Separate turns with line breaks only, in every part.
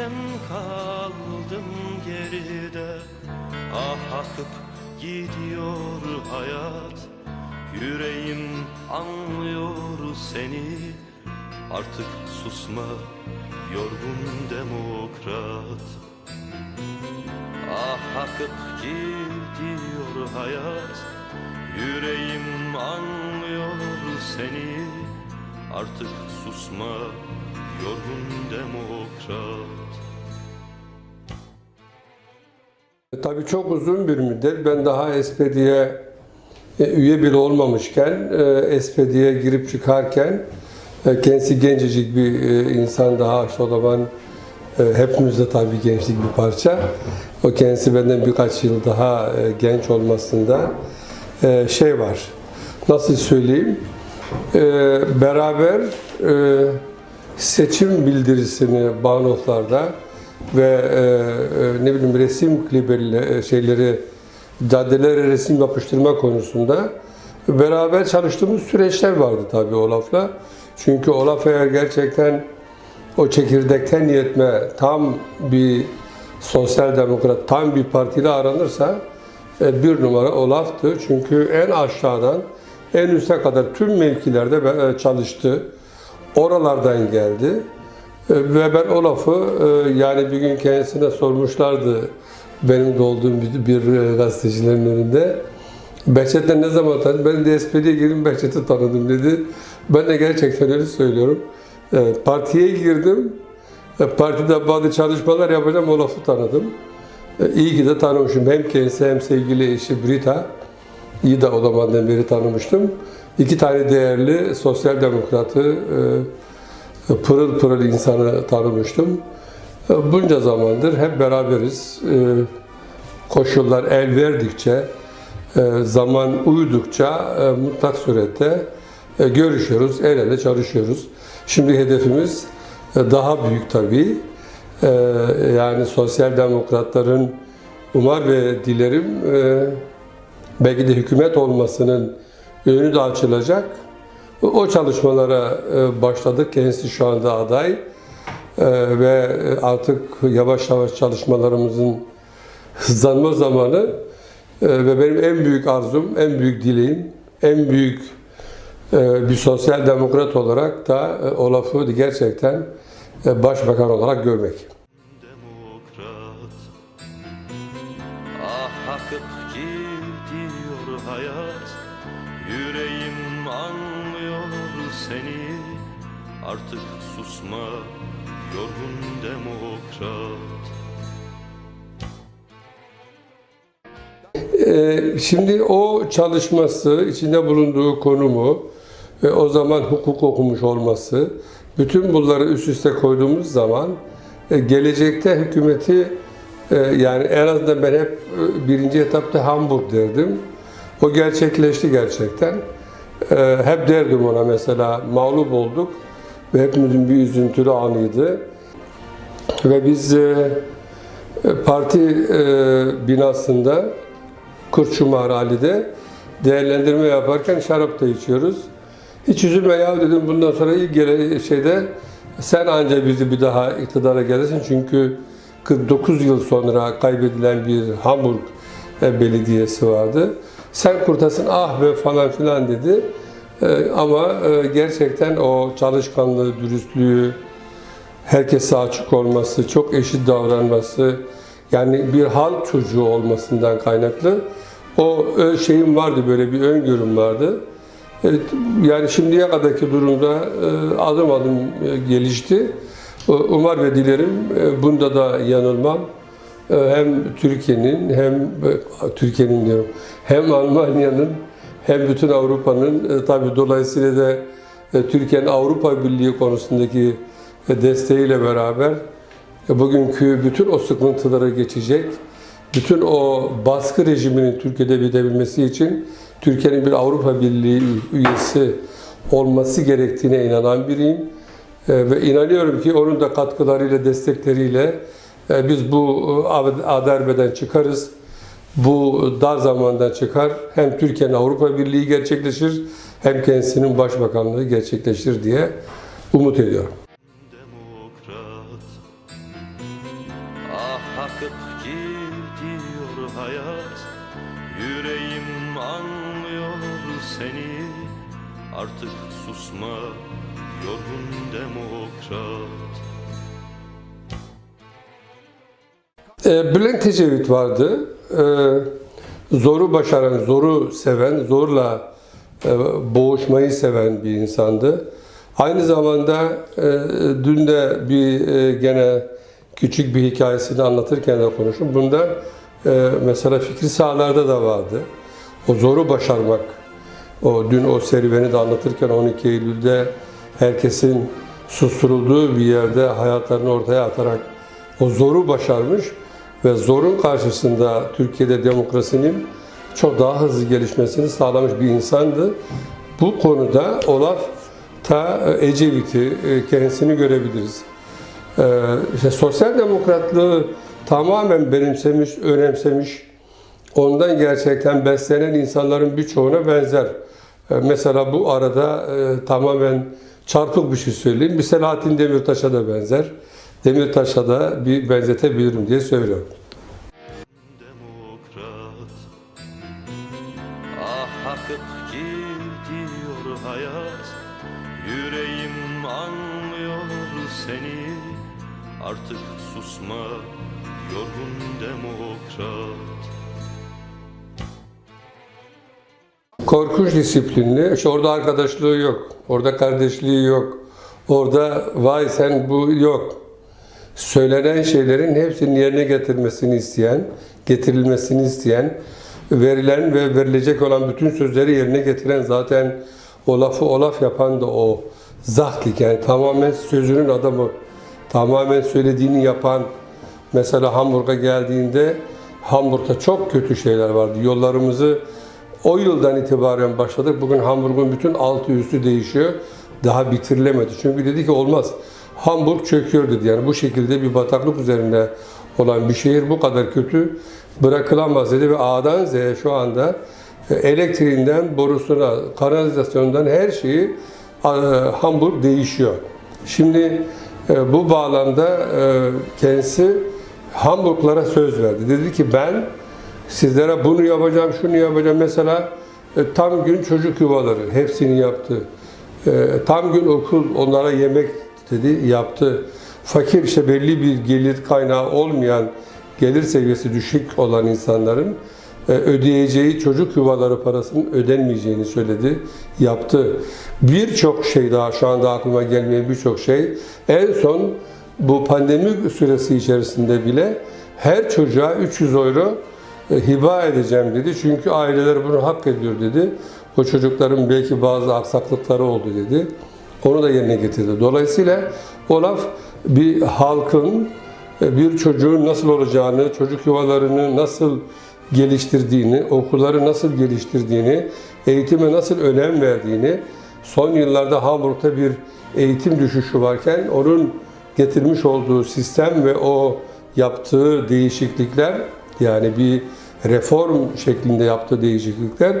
sen kaldın geride. Ah akıp gidiyor hayat. Yüreğim anlıyor seni. Artık susma yorgun demokrat. Ah akıp gidiyor hayat. Yüreğim anlıyor seni Artık susma yorgun demokrat
E, Tabii çok uzun bir müddet ben daha SPD'ye e, üye bile olmamışken, e, SPD'ye girip çıkarken kendisi gencecik bir insan daha o zaman hepimizde tabii gençlik bir parça. O kendisi benden birkaç yıl daha genç olmasında şey var. Nasıl söyleyeyim? E, beraber e, seçim bildirisini Bahnhoflarda ve e, e, ne bileyim resim klibiyle e, şeyleri caddelere resim yapıştırma konusunda beraber çalıştığımız süreçler vardı tabii Olaf'la. Çünkü Olaf eğer gerçekten o çekirdekten yetme tam bir sosyal demokrat, tam bir partide aranırsa e, bir numara Olaf'tı. Çünkü en aşağıdan en üste kadar tüm mevkilerde e, çalıştı. Oralardan geldi. E, Ve ben o lafı e, yani bir gün kendisine sormuşlardı benim de olduğum bir, gazetecilerin önünde. Behçet'le ne zaman tanıdın? Ben de SPD'ye girdim Behçet'i tanıdım dedi. Ben de gerçekten öyle söylüyorum. Partiye girdim. Partide bazı çalışmalar yapacağım o tanıdım. İyi ki de tanımışım. Hem kendisi hem sevgili eşi Brita. İyi de o zamandan beri tanımıştım. İki tane değerli sosyal demokratı e, pırıl pırıl insanı tanımıştım. E, Bunca zamandır hep beraberiz. E, Koşullar el verdikçe, zaman uydukça mutlak surette görüşüyoruz, el ele çalışıyoruz. Şimdi hedefimiz daha büyük tabii. Yani sosyal demokratların umar ve dilerim belki de hükümet olmasının önü de açılacak. O çalışmalara e, başladık. Kendisi şu anda aday. E, Ve artık yavaş yavaş çalışmalarımızın hızlanma zamanı E, ve benim en büyük arzum, en büyük dileğim, en büyük e, bir sosyal demokrat olarak da e, Olaf'ı gerçekten e, başbakan olarak görmek. Şimdi o çalışması, içinde bulunduğu konumu ve o zaman hukuk okumuş olması, bütün bunları üst üste koyduğumuz zaman e, gelecekte hükümeti e, yani en azından ben hep e, birinci etapta Hamburg derdim. O gerçekleşti gerçekten. Hep derdim ona mesela mağlup olduk ve hepimizin bir üzüntülü anıydı. Ve biz parti binasında Kurtçumar Ali'de değerlendirme yaparken şarap da içiyoruz. Hiç üzülme ya dedim bundan sonra ilk gele şeyde sen anca bizi bir daha iktidara gelirsin çünkü 49 yıl sonra kaybedilen bir Hamburg e, belediyesi vardı. Sen kurtasın ah be falan filan dedi. E, Ama e, gerçekten o çalışkanlığı, dürüstlüğü, herkese açık olması, çok eşit davranması, yani bir halk çocuğu olmasından kaynaklı o şeyim vardı böyle bir öngörüm vardı. Evet, yani şimdiye kadarki durumda e, adım adım e, gelişti. Umar ve dilerim e, bunda da yanılmam. Hem Türkiye'nin hem Türkiye'nin diyorum hem Almanya'nın hem bütün Avrupa'nın tabii dolayısıyla da Türkiye'nin Avrupa Birliği konusundaki desteğiyle beraber bugünkü bütün o sıkıntılara geçecek, bütün o baskı rejiminin Türkiye'de bitebilmesi için Türkiye'nin bir Avrupa Birliği üyesi olması gerektiğine inanan biriyim. E, Ve inanıyorum ki onun da katkılarıyla, destekleriyle e, biz bu e, adarbeden çıkarız. Bu dar zamandan çıkar. Hem Türkiye'nin Avrupa Birliği gerçekleşir hem kendisinin başbakanlığı gerçekleşir diye umut ediyorum.
Susma yorgun demokrat
E, Bülent Ecevit vardı. E, zoru başaran, zoru seven, zorla e, boğuşmayı seven bir insandı. Aynı zamanda e, dün de bir e, gene küçük bir hikayesini anlatırken de konuştum. Bunda e, mesela fikri sahalarda da vardı. O zoru başarmak. O dün o serüveni de anlatırken 12 Eylül'de herkesin susturulduğu bir yerde hayatlarını ortaya atarak o zoru başarmış ve zorun karşısında Türkiye'de demokrasinin çok daha hızlı gelişmesini sağlamış bir insandı. Bu konuda Olaf ta Ecevit'i e, kendisini görebiliriz. Ee, işte sosyal demokratlığı tamamen benimsemiş, önemsemiş, ondan gerçekten beslenen insanların birçoğuna benzer. Ee, Mesela bu arada e, tamamen çarpık bir şey söyleyeyim. Bir Selahattin Demirtaş'a da benzer. Demirtaş'a da bir benzetebilirim diye söylüyorum. Korkunç disiplinli. İşte orada arkadaşlığı yok. Orada kardeşliği yok. Orada vay sen bu yok. Söylenen şeylerin hepsinin yerine getirmesini isteyen, getirilmesini isteyen, verilen ve verilecek olan bütün sözleri yerine getiren zaten o lafı o laf yapan da o zahtlik yani tamamen sözünün adamı, tamamen söylediğini yapan mesela Hamburg'a geldiğinde Hamburg'da çok kötü şeyler vardı. Yollarımızı o yıldan itibaren başladık. Bugün Hamburg'un bütün altı üstü değişiyor. Daha bitirilemedi. Çünkü dedi ki olmaz. Hamburg çöküyor dedi. Yani bu şekilde bir bataklık üzerinde olan bir şehir bu kadar kötü bırakılamaz dedi ve A'dan Z'ye şu anda e, elektriğinden borusuna, kanalizasyondan her şeyi e, Hamburg değişiyor. Şimdi e, bu bağlamda kendisi Hamburglara söz verdi. Dedi ki ben sizlere bunu yapacağım, şunu yapacağım. Mesela e, tam gün çocuk yuvaları hepsini yaptı. E, tam gün okul onlara yemek dedi yaptı. Fakir işte belli bir gelir kaynağı olmayan, gelir seviyesi düşük olan insanların e, ödeyeceği çocuk yuvaları parasının ödenmeyeceğini söyledi, yaptı. Birçok şey daha şu anda aklıma gelmeyen birçok şey. En son bu pandemi süresi içerisinde bile her çocuğa 300 euro hiba edeceğim dedi. Çünkü aileler bunu hak ediyor dedi. O çocukların belki bazı aksaklıkları oldu dedi. Onu da yerine getirdi. Dolayısıyla Olaf bir halkın e, bir çocuğun nasıl olacağını, çocuk yuvalarını nasıl geliştirdiğini, okulları nasıl geliştirdiğini, eğitime nasıl önem verdiğini, son yıllarda Hamburg'da bir eğitim düşüşü varken onun getirmiş olduğu sistem ve o yaptığı değişiklikler yani bir reform şeklinde yaptığı değişiklikler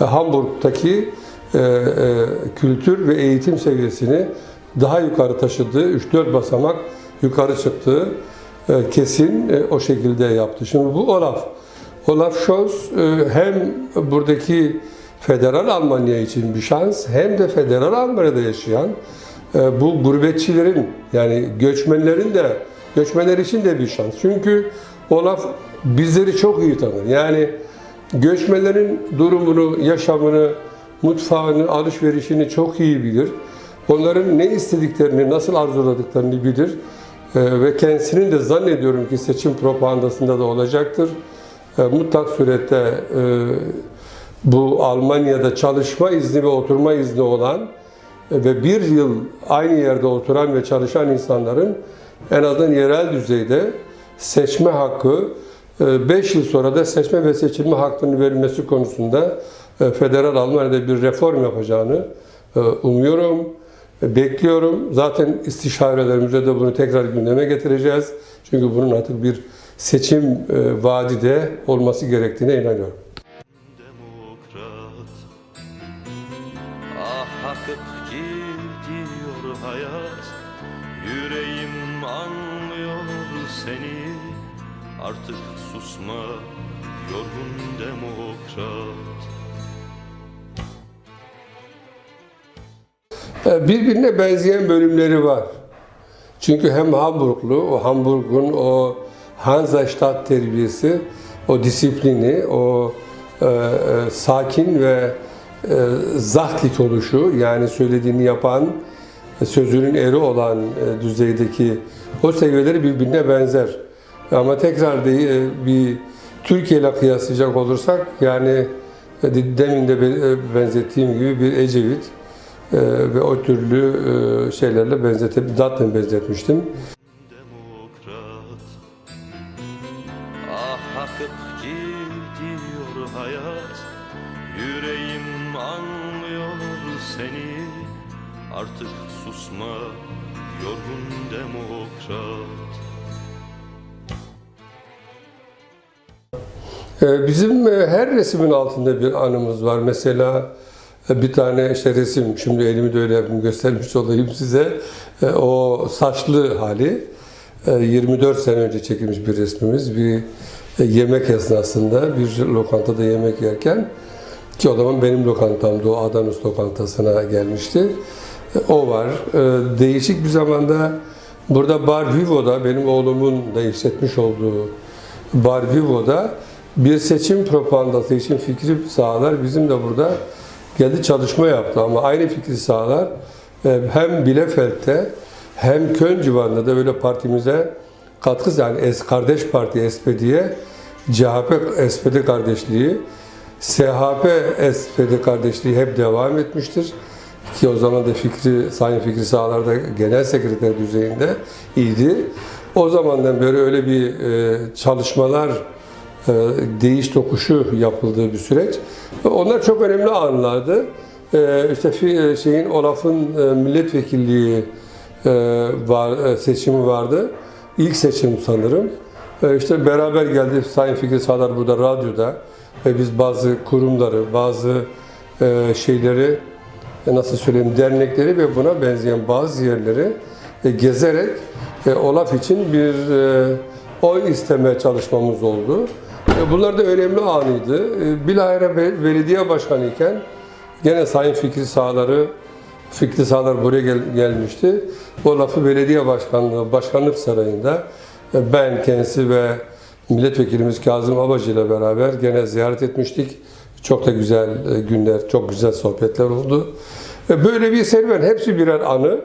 e, Hamburg'daki e, e, kültür ve eğitim seviyesini daha yukarı taşıdığı, 3-4 basamak yukarı çıktığı e, kesin e, o şekilde yaptı. Şimdi bu Olaf. Olaf Scholz hem buradaki federal Almanya için bir şans hem de federal Almanya'da yaşayan bu gurbetçilerin yani göçmenlerin de göçmenler için de bir şans. Çünkü Olaf bizleri çok iyi tanır. Yani göçmenlerin durumunu, yaşamını, mutfağını, alışverişini çok iyi bilir. Onların ne istediklerini, nasıl arzuladıklarını bilir. E, ve kendisinin de zannediyorum ki seçim propagandasında da olacaktır. E, mutlak surette e, bu Almanya'da çalışma izni ve oturma izni olan ve bir yıl aynı yerde oturan ve çalışan insanların en azından yerel düzeyde seçme hakkı, 5 yıl sonra da seçme ve seçilme hakkının verilmesi konusunda e, federal Almanya'da bir reform yapacağını e, umuyorum, e, bekliyorum. Zaten istişarelerimizde de bunu tekrar gündeme getireceğiz. Çünkü bunun artık bir seçim vaadi de olması gerektiğine inanıyorum. Birbirine benzeyen bölümleri var. Çünkü hem Hamburglu, o Hamburg'un o Hansastadt terbiyesi, o disiplini, o e, e, sakin ve e, zahtlik oluşu, yani söylediğini yapan, e, sözünün eri olan e, düzeydeki o seviyeleri birbirine benzer. Ama tekrar de, e, bir Türkiye ile kıyaslayacak olursak, yani e, demin de be- e, benzettiğim gibi bir Ecevit, ve o türlü e, şeylerle benzetip zaten benzetmiştim.
demokrat Ah akıp gidiyor hayat Yüreğim anlıyor seni Artık susma yorgun demokrat
Ee, Bizim e, her resmin altında bir anımız var. Mesela bir tane işte resim, şimdi elimi de öyle yapayım, göstermiş olayım size. E, O saçlı hali e, 24 sene önce çekilmiş bir resmimiz. Bir e, yemek esnasında bir lokantada yemek yerken ki o zaman benim lokantamdı, o Adanus lokantasına gelmişti. E, O var. E, Değişik bir zamanda burada Bar Vivo'da benim oğlumun da işletmiş olduğu Bar Vivo'da bir seçim propagandası için fikri sahalar bizim de burada geldi çalışma yaptı ama aynı fikri sahalar e, hem Bielefeld'de hem Köln civarında da böyle partimize katkı yani es kardeş parti SPD'ye CHP SPD kardeşliği SHP SPD kardeşliği hep devam etmiştir. Ki o zaman da Fikri, Sayın Fikri Sağlar'da genel sekreter düzeyinde idi. O zamandan beri öyle bir e, çalışmalar, değiş tokuşu yapıldığı bir süreç. Onlar çok önemli anlardı. E, işte fi- şeyin Olaf'ın e, milletvekilliği e, var, e, seçimi vardı. İlk seçim sanırım. E, işte beraber geldi Sayın Fikri Sağlar burada radyoda ve biz bazı kurumları, bazı e, şeyleri e, nasıl söyleyeyim dernekleri ve buna benzeyen bazı yerleri e, gezerek e, Olaf için bir e, oy isteme çalışmamız oldu. E, Bunlar da önemli anıydı. E, Bilahare be- belediye başkanı iken gene Sayın Fikri Sağlar'ı Fikri Sağlar buraya gel- gelmişti. O lafı belediye başkanlığı, başkanlık sarayında e, ben kendisi ve milletvekilimiz Kazım Abacı ile beraber gene ziyaret etmiştik. Çok da güzel günler, çok güzel sohbetler oldu. Böyle bir serüven, hepsi birer anı.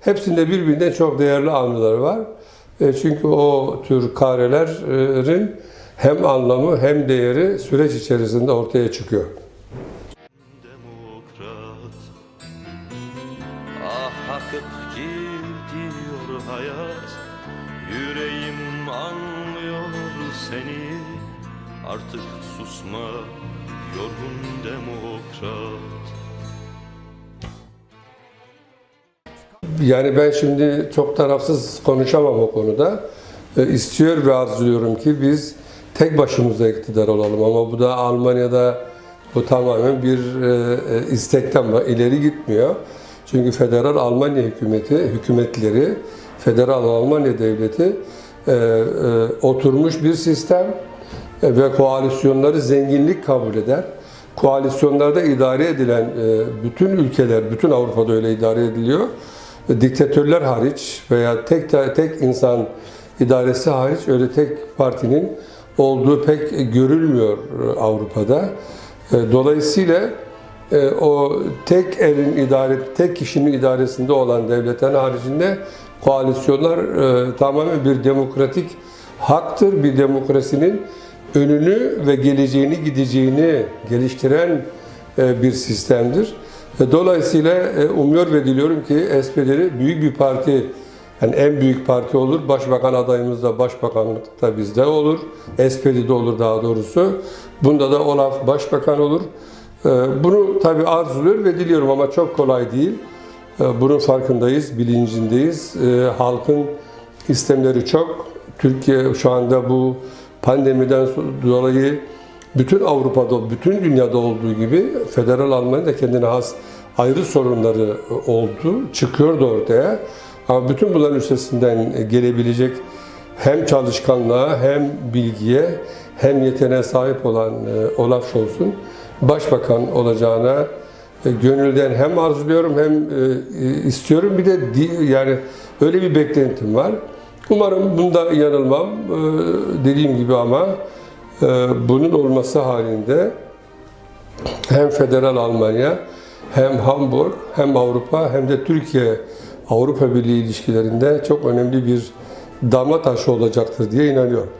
Hepsinde birbirinden çok değerli anılar var. Çünkü o tür karelerin hem anlamı hem değeri süreç içerisinde ortaya çıkıyor.
demokrat Ah akıp gidiyor hayat Yüreğim anlıyor seni Artık susma yorgun demokrat
Yani ben şimdi çok tarafsız konuşamam o konuda. E, İstiyor ve arzuluyorum ki biz tek başımıza iktidar olalım ama bu da Almanya'da bu tamamen bir e, e, istekten ba- ileri gitmiyor. Çünkü federal Almanya hükümeti, hükümetleri, federal Almanya devleti e, oturmuş bir sistem ve koalisyonları zenginlik kabul eder. Koalisyonlarda idare edilen bütün ülkeler, bütün Avrupa'da öyle idare ediliyor. Diktatörler hariç veya tek tek insan idaresi hariç öyle tek partinin olduğu pek görülmüyor Avrupa'da. E, Dolayısıyla e, o tek elin idare, tek kişinin idaresinde olan devletlerin haricinde koalisyonlar e, tamamen bir demokratik haktır. Bir demokrasinin önünü ve geleceğini, gideceğini geliştiren bir sistemdir. Dolayısıyla umuyor ve diliyorum ki SPD'li büyük bir parti, yani en büyük parti olur. Başbakan adayımız da başbakanlıkta bizde olur. SPD'de olur daha doğrusu. Bunda da Olaf başbakan olur. E, Bunu tabii arzuluyor ve diliyorum ama çok kolay değil. E, Bunun farkındayız, bilincindeyiz. E, Halkın istemleri çok. Türkiye şu anda bu pandemiden dolayı bütün Avrupa'da, bütün dünyada olduğu gibi federal Almanya da kendine has ayrı sorunları oldu, çıkıyordu ortaya. Ama bütün bunların üstesinden gelebilecek hem çalışkanlığa hem bilgiye hem yeteneğe sahip olan e, Olaf Scholz'un başbakan olacağına e, gönülden hem arzuluyorum hem e, istiyorum. Bir de yani öyle bir beklentim var. Umarım bunda yanılmam. E, dediğim gibi ama e, bunun olması halinde hem federal Almanya hem Hamburg hem Avrupa hem de Türkiye Avrupa Birliği ilişkilerinde çok önemli bir damla taşı olacaktır diye inanıyorum.